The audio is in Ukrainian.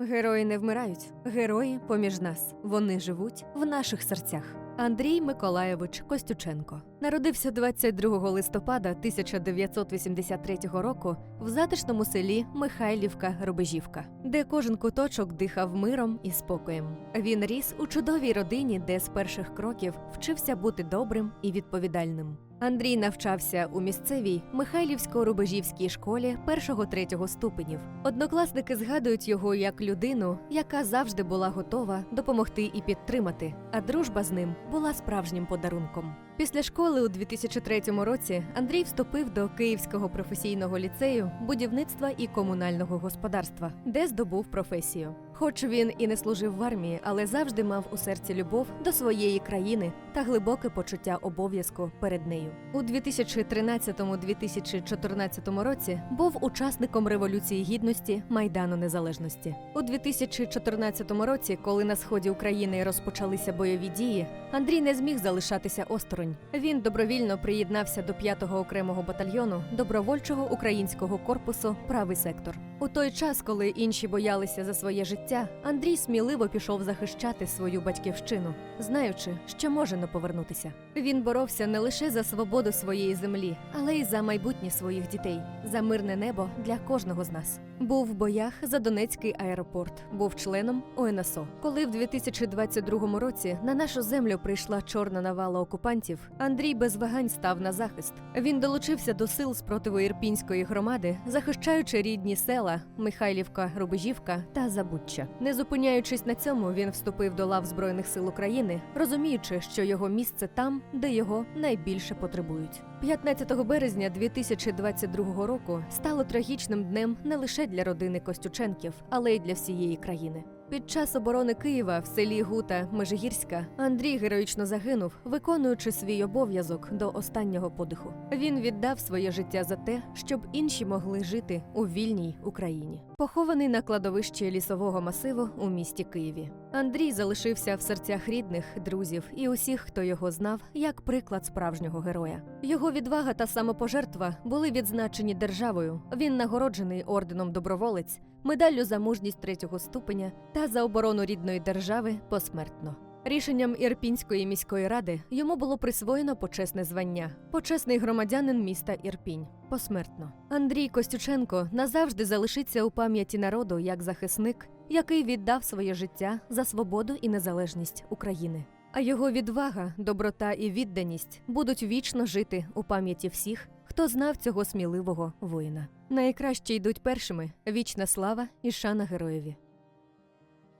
Герої не вмирають, герої поміж нас. Вони живуть в наших серцях. Андрій Миколаєвич Костюченко народився 22 листопада 1983 року в затишному селі Михайлівка Рубежівка, де кожен куточок дихав миром і спокоєм. Він ріс у чудовій родині, де з перших кроків вчився бути добрим і відповідальним. Андрій навчався у місцевій Михайлівсько-Рубежівській школі першого-третього ступенів. Однокласники згадують його як людину, яка завжди була готова допомогти і підтримати, а дружба з ним була справжнім подарунком. Після школи у 2003 році Андрій вступив до Київського професійного ліцею будівництва і комунального господарства, де здобув професію. Хоч він і не служив в армії, але завжди мав у серці любов до своєї країни та глибоке почуття обов'язку перед нею. У 2013-2014 році був учасником Революції Гідності Майдану Незалежності. У 2014 році, коли на сході України розпочалися бойові дії, Андрій не зміг залишатися осторонь. Він добровільно приєднався до 5-го окремого батальйону добровольчого українського корпусу Правий сектор. У той час, коли інші боялися за своє життя, Андрій сміливо пішов захищати свою батьківщину, знаючи, що може не повернутися. Він боровся не лише за свободу своєї землі, але й за майбутнє своїх дітей, за мирне небо для кожного з нас. Був в боях за Донецький аеропорт, був членом ОНСО. Коли в 2022 році на нашу землю прийшла чорна навала окупантів, Андрій без вагань став на захист. Він долучився до сил спротиву Ірпінської громади, захищаючи рідні села Михайлівка, Рубежівка та Забуччя. Не зупиняючись на цьому, він вступив до лав Збройних сил України, розуміючи, що його місце там, де його найбільше потребують. 15 березня 2022 року стало трагічним днем не лише для родини Костюченків, але й для всієї країни. Під час оборони Києва в селі Гута Межигірська Андрій героїчно загинув, виконуючи свій обов'язок до останнього подиху. Він віддав своє життя за те, щоб інші могли жити у вільній Україні. Похований на кладовищі лісового масиву у місті Києві. Андрій залишився в серцях рідних, друзів і усіх, хто його знав, як приклад справжнього героя. Його відвага та самопожертва були відзначені державою. Він нагороджений орденом доброволець, медаллю за мужність третього ступеня та за оборону рідної держави посмертно. Рішенням Ірпінської міської ради йому було присвоєно почесне звання почесний громадянин міста Ірпінь посмертно. Андрій Костюченко назавжди залишиться у пам'яті народу як захисник, який віддав своє життя за свободу і незалежність України. А його відвага, доброта і відданість будуть вічно жити у пам'яті всіх, хто знав цього сміливого воїна. Найкраще йдуть першими вічна слава і шана героєві.